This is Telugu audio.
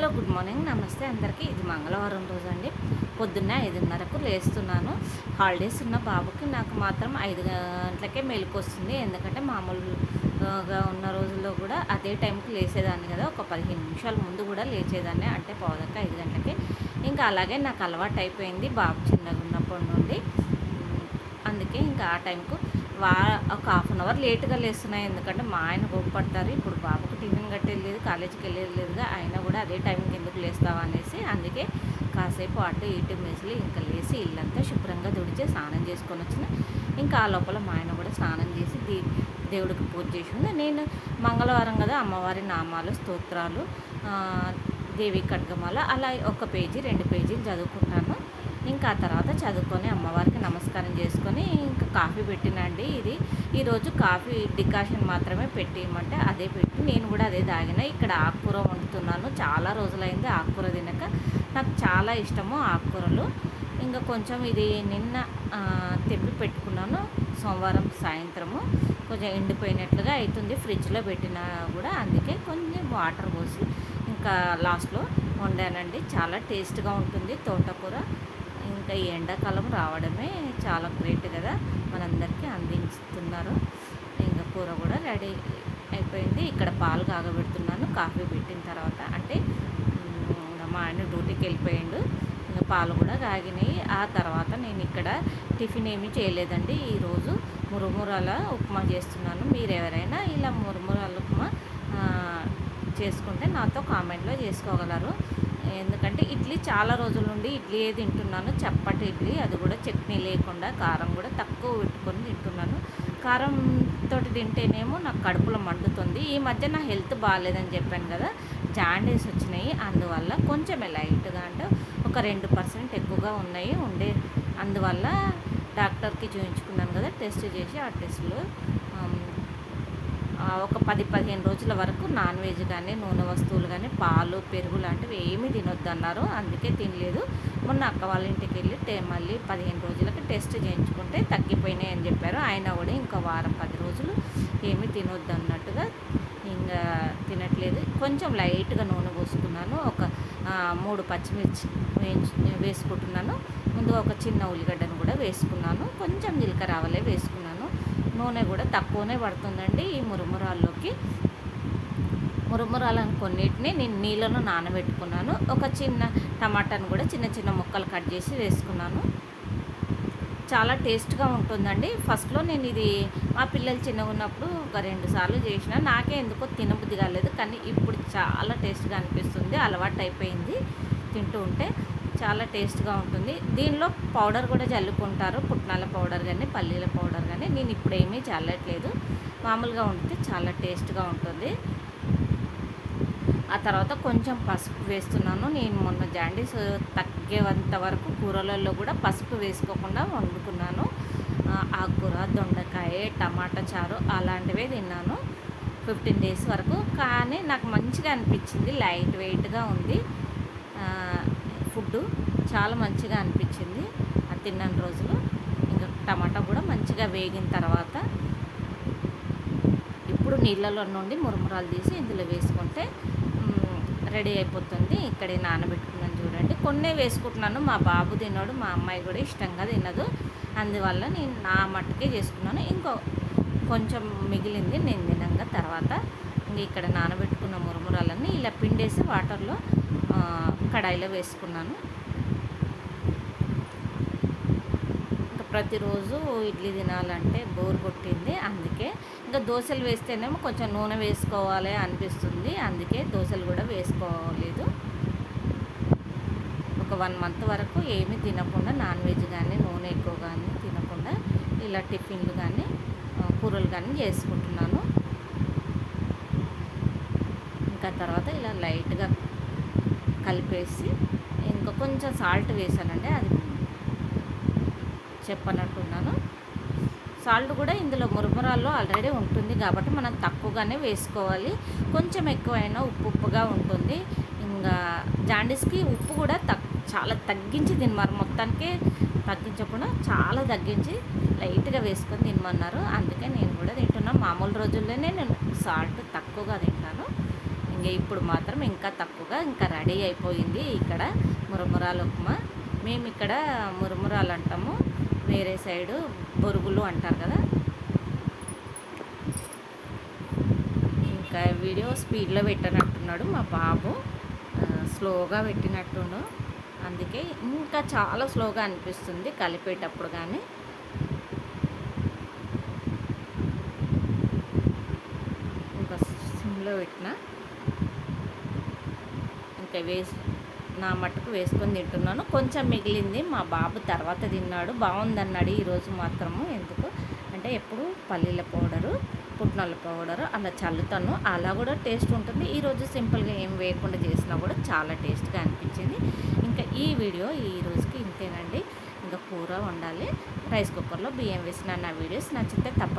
Hello good morning. నమస్తే అందరికీ. ఇది మంగళవారం రోజు అండి పొద్దున్నే ఐదున్నరకు లేస్తున్నాను. హాలిడేస్ ఉన్న బాబుకి నాకు మాత్రం ఐదు గంటలకే మెలకు వస్తుంది. ఎందుకంటే మామూలుగా ఉన్న రోజుల్లో కూడా అదే టైంకి లేచేదాన్ని కదా. ఒక పదిహేను నిమిషాల ముందు కూడా లేచేదాన్ని. అంటే పోదక్క ఐదు గంటలకి. ఇంకా అలాగే నాకు అలవాటు అయిపోయింది బాబు చిన్నగా ఉన్నప్పటి నుండి. అందుకే ఇంకా ఆ టైంకు వా ఒక హాఫ్ అన్ అవర్ లేట్గా లేస్తున్నాయి. ఎందుకంటే మా ఆయన గొప్పపడతారు ఇప్పుడు బాబుకు టిఫిన్ కట్టేది కాలేజీకి వెళ్ళేది లేదుగా ఆయన కూడా అదే టైంకి ఎందుకు లేస్తావా అనేసి అందుకే కాసేపు అటు ఇటు మెసిలి ఇంకా లేచి ఇల్లంతా శుభ్రంగా దుడిచి స్నానం చేసుకొని వచ్చిన. ఇంకా ఆ లోపల మా ఆయన కూడా స్నానం చేసి దీ దేవుడికి పూజ చేసి ఉంది. నేను మంగళవారం కదా అమ్మవారి నామాలు స్తోత్రాలు దేవి కట్గమాల అలా ఒక పేజీ రెండు పేజీలు చదువుకుంటాను. ఇంకా ఆ తర్వాత చదువుకొని అమ్మవారికి నమస్కారం చేసుకొని ఇంకా కాఫీ పెట్టినండి ఇది. ఈరోజు కాఫీ డికాషన్ మాత్రమే పెట్టేయమంటే అదే పెట్టి నేను కూడా అదే తాగిన. ఇక్కడ ఆకుకూర వండుతున్నాను. చాలా రోజులైంది ఆకుకూర తినక. నాకు చాలా ఇష్టము ఆకుకూరలు. ఇంకా కొంచెం ఇది నిన్న తెప్పి పెట్టుకున్నాను. సోమవారం సాయంత్రము. కొంచెం ఎండిపోయినట్లుగా అవుతుంది ఫ్రిడ్జ్లో పెట్టినా కూడా అందుకే కొంచెం వాటర్ పోసి ఇంకా లాస్ట్లో వండానండి. చాలా టేస్ట్గా ఉంటుంది తోటకూర. ఇంకా ఈ ఎండాకాలం రావడమే చాలా గ్రేట్ కదా. మనందరికీ అందిస్తున్నారు. ఇంకా కూర కూడా రెడీ అయిపోయింది. ఇక్కడ పాలు కాగబెడుతున్నాను. కాఫీ పెట్టిన తర్వాత అంటే మా ఆయన డ్యూటీకి వెళ్ళిపోయిండు. ఇంకా పాలు కూడా కాగినాయి. ఆ తర్వాత నేను ఇక్కడ టిఫిన్ ఏమీ చేయలేదండి. ఈరోజు మురుమురాల ఉప్మా చేస్తున్నాను. మీరు ఎవరైనా ఇలా మురుమురాల ఉప్మా చేసుకుంటే నాతో కామెంట్లో చేసుకోగలరు. ఎందుకంటే ఇడ్లీ చాలా రోజుల నుండి ఇడ్లీ తింటున్నాను చప్పటి ఇడ్లీ అది కూడా చట్నీ లేకుండా కారం కూడా తక్కువ పెట్టుకొని తింటున్నాను. కారం తోటి తింటేనేమో నాకు కడుపులో మండుతుంది. ఈ మధ్య నా హెల్త్ బాగాలేదని చెప్పాను కదా జాండీస్ వచ్చినాయి. అందువల్ల కొంచెం లైట్గా అంటే ఒక రెండు పర్సెంట్ ఎక్కువగా ఉన్నాయి ఉండే. అందువల్ల డాక్టర్కి చూపించుకున్నాను కదా టెస్ట్ చేసి ఆ టెస్ట్లో ఒక పది పదిహేను రోజుల వరకు నాన్ వెజ్ కానీ నూనె వస్తువులు కానీ పాలు పెరుగు లాంటివి ఏమీ తినొద్దన్నారు. అందుకే తినలేదు. మొన్న అక్క వాళ్ళ ఇంటికి వెళ్ళి టే మళ్ళీ పదిహేను రోజులకి టెస్ట్ చేయించుకుంటే తగ్గిపోయినాయి అని చెప్పారు. ఆయన కూడా ఇంకా వారం పది రోజులు ఏమీ తినొద్దు అన్నట్టుగా ఇంకా తినట్లేదు. కొంచెం లైట్గా నూనె పోసుకున్నాను. ఒక మూడు పచ్చిమిర్చి వేయించు వేసుకుంటున్నాను. ముందు ఒక చిన్న ఉల్లిగడ్డను కూడా వేసుకున్నాను. కొంచెం జీలకర్ర ఆవలే వేసుకున్నాను. నూనె కూడా తక్కువనే పడుతుందండి ఈ మురుమురాల్లోకి. మురుమురాలను కొన్నిటిని నేను నీళ్ళలో నానబెట్టుకున్నాను. ఒక చిన్న టమాటాను కూడా చిన్న చిన్న ముక్కలు కట్ చేసి వేసుకున్నాను. చాలా టేస్ట్గా ఉంటుందండి. ఫస్ట్లో నేను ఇది మా పిల్లలు చిన్నగా ఉన్నప్పుడు ఒక రెండు సార్లు చేసిన నాకే ఎందుకో తినబుద్ధి కాలేదు. కానీ ఇప్పుడు చాలా టేస్ట్గా అనిపిస్తుంది. అలవాటు అయిపోయింది తింటూ ఉంటే చాలా టేస్ట్గా ఉంటుంది. దీనిలో పౌడర్ కూడా చల్లుకుంటారు పుట్నాల పౌడర్ కానీ పల్లీల పౌడర్ కానీ నేను ఇప్పుడు ఏమీ చల్లట్లేదు మామూలుగా ఉంటే చాలా టేస్ట్గా ఉంటుంది. ఆ తర్వాత కొంచెం పసుపు వేస్తున్నాను. నేను మొన్న జాండీస్ తగ్గేంత వరకు కూరలలో కూడా పసుపు వేసుకోకుండా వండుకున్నాను. ఆకుకూర దొండకాయ టమాటా చారు అలాంటివే తిన్నాను. ఫిఫ్టీన్ డేస్ వరకు. కానీ నాకు మంచిగా అనిపించింది. లైట్ వెయిట్గా ఉంది. చాలా మంచిగా అనిపించింది. అది తిన్నాను రోజులు. ఇంకా టమాటా కూడా మంచిగా వేగిన తర్వాత ఇప్పుడు నీళ్ళలో నుండి మురుమురాలు తీసి ఇందులో వేసుకుంటే రెడీ అయిపోతుంది. ఇక్కడే నానబెట్టుకున్నాను చూడండి. కొన్నే వేసుకుంటున్నాను. మా బాబు తిన్నాడు మా అమ్మాయి కూడా ఇష్టంగా తినదు. అందువల్ల నేను నా మట్టుకే చేసుకున్నాను. ఇంకో కొంచెం మిగిలింది నేను తినంగా తర్వాత ఇంక ఇక్కడ నానబెట్టుకున్న మురుమురాలన్నీ ఇలా పిండేసి వాటర్లో కడాయిలో వేసుకున్నాను. ప్రతిరోజు ఇడ్లీ తినాలంటే బోర్ కొట్టింది. అందుకే ఇంకా దోశలు వేస్తేనేమో కొంచెం నూనె వేసుకోవాలి అనిపిస్తుంది. అందుకే దోశలు కూడా వేసుకోలేదు. ఒక వన్ మంత్ వరకు ఏమీ తినకుండా నాన్ వెజ్ కానీ నూనె ఎక్కువ కానీ తినకుండా ఇలా టిఫిన్లు కానీ కూరలు కానీ చేసుకుంటున్నాను. ఇంకా తర్వాత ఇలా లైట్గా కలిపేసి ఇంకా కొంచెం సాల్ట్ వేసానండి. అది చెప్పనట్టున్నాను సాల్ట్ కూడా ఇందులో మురుమురాల్లో ఆల్రెడీ ఉంటుంది కాబట్టి మనం తక్కువగానే వేసుకోవాలి. కొంచెం ఎక్కువైనా ఉప్పు ఉప్పుగా ఉంటుంది. ఇంకా జాండీస్కి ఉప్పు కూడా తక్ చాలా తగ్గించి తినమారు మొత్తానికి తగ్గించకుండా చాలా తగ్గించి లైట్గా వేసుకొని తినమన్నారు. అందుకే నేను కూడా తింటున్నాను మామూలు రోజుల్లోనే నేను సాల్ట్ తక్కువగా తింటాను. ఇంకా ఇప్పుడు మాత్రం ఇంకా తక్కువగా ఇంకా రెడీ అయిపోయింది ఇక్కడ మురమురాలు ఉప్మా. మేము ఇక్కడ మురమురాలు అంటాము. వేరే సైడు బొరుగులు అంటారు కదా. ఇంకా వీడియో స్పీడ్లో పెట్టనట్టున్నాడు మా బాబు. స్లోగా పెట్టినట్టుండు అందుకే ఇంకా చాలా స్లోగా అనిపిస్తుంది కలిపేటప్పుడు కానీ ఇంకా సిమ్లో పెట్టిన. ఇంకా వేసి నా మట్టుకు వేసుకొని తింటున్నాను. కొంచెం మిగిలింది మా బాబు తర్వాత తిన్నాడు. బాగుందన్నాడు ఈరోజు మాత్రము. ఎందుకు? అంటే ఎప్పుడు పల్లీల పౌడరు పుట్నాల పౌడరు అలా చల్లుతాను. అలా కూడా టేస్ట్ ఉంటుంది. ఈరోజు సింపుల్గా ఏం వేయకుండా చేసినా కూడా చాలా టేస్ట్గా అనిపించింది. ఇంకా ఈ వీడియో ఈ రోజుకి ఇంతేనండి. ఇంకా కూర వండాలి. రైస్ కుక్కర్లో బియ్యం వేసిన నా వీడియోస్ నచ్చితే తప్పకుండా